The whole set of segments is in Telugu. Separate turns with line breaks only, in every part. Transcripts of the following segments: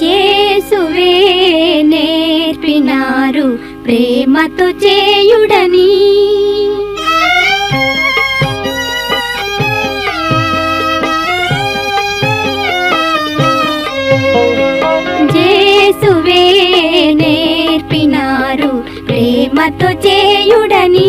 జేసువే నేర్పినారు ప్రేమతో చేయుడని. ప్రేమతో చేయుడని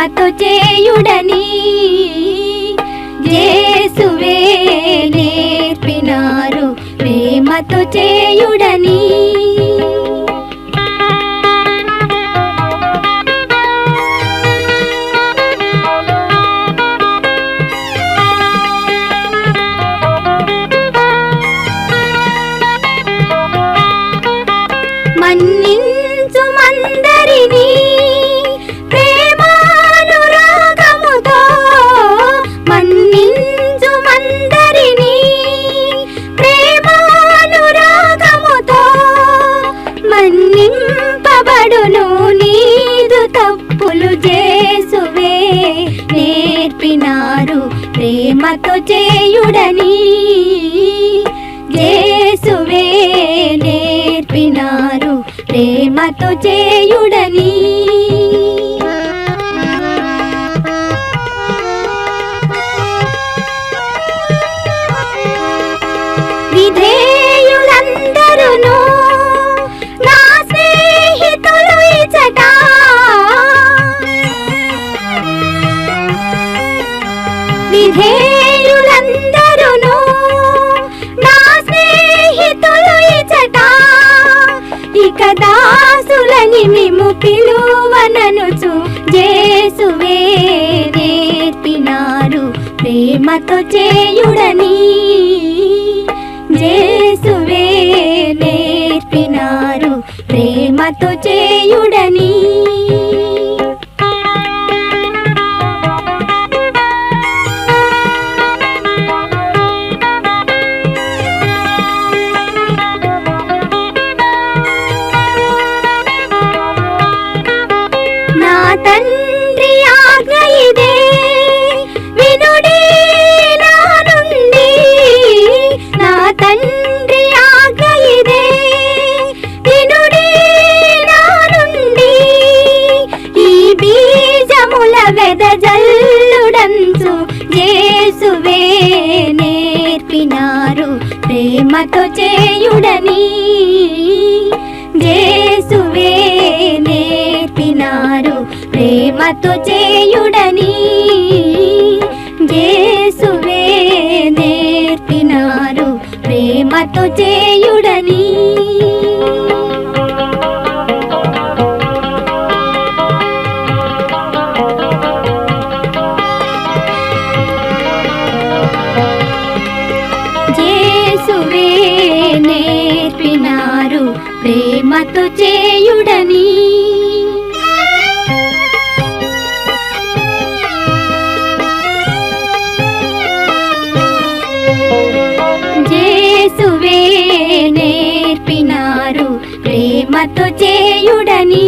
ప్రేమతో చేయుడని జేసువే నేర్పినారు. ప్రేమతో చేయుడని నేర్పినారు. ప్రేమతో చేయుడని జేసువే నేర్పినారు. ప్రేమతో చేయుడని విధేయులందరును నా స్నేహితులు ఇచట. ఇక దాసులని మేము పిలువననుచు జేసువే నేర్పినారు. ప్రేమతో చేయుడని జేసువే నేర్పినారు. ప్రేమతో చేయుడని యేసువే నేర్పినారు. ప్రేమతో చేయుడని యేసువే నేర్పినారు. ప్రేమతో చేయుడని యేసువే నేర్పినారు. ప్రేమతో చే ప్రేమతో చేయుడని. జేసువే నేర్పినారు ప్రేమతో చేయుడని.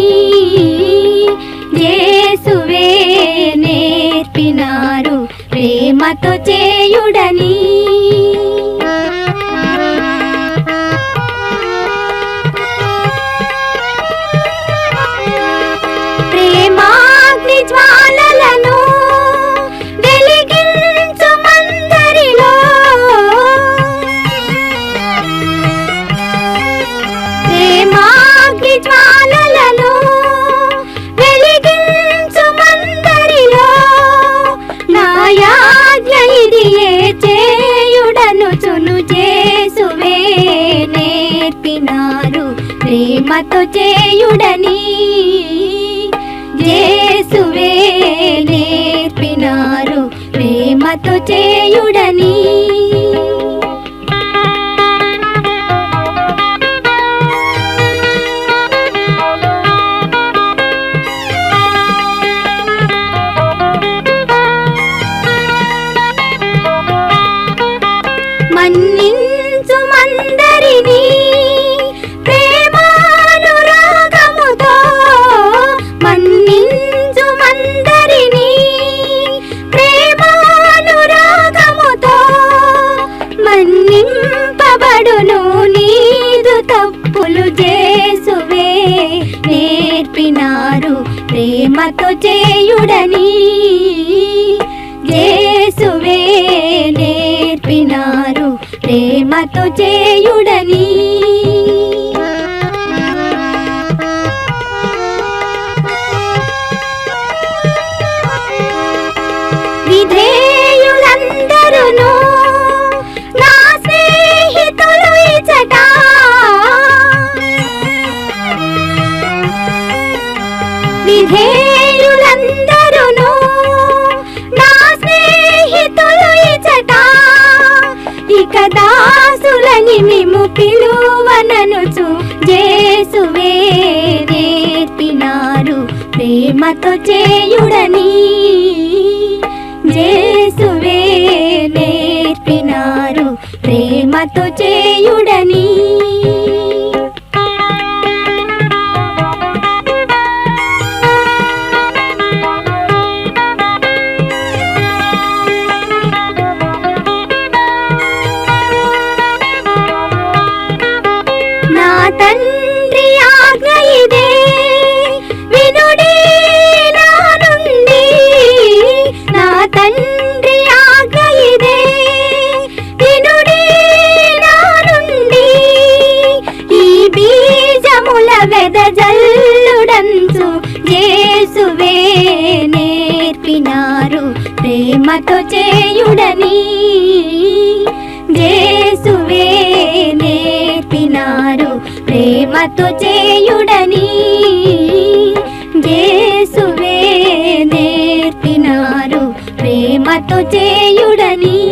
జేసువే నేర్పినారు ప్రేమతో చేయుడని. మహిమతో చేయుడని జేసువే నేర్పినారు. ప్రేమతో చేయుడని మన్నించు ప్రేమతో చేయుడని యేసువే నేర్పినారు. ప్రేమతో చేయుడని దాసులని మిము పిలువననుచు జేసువే నేర్పినారు ప్రేమతో చేయుడని జేసువే నేర్పినారు ప్రేమతో చేయుడని జల్లుడంచు జేసువే నేర్పినారు. ప్రేమతో చేయుడని జేసువే నేర్పినారు. ప్రేమతో చేయుడని జేసువే నేర్పినారు. ప్రేమతో చేయుడని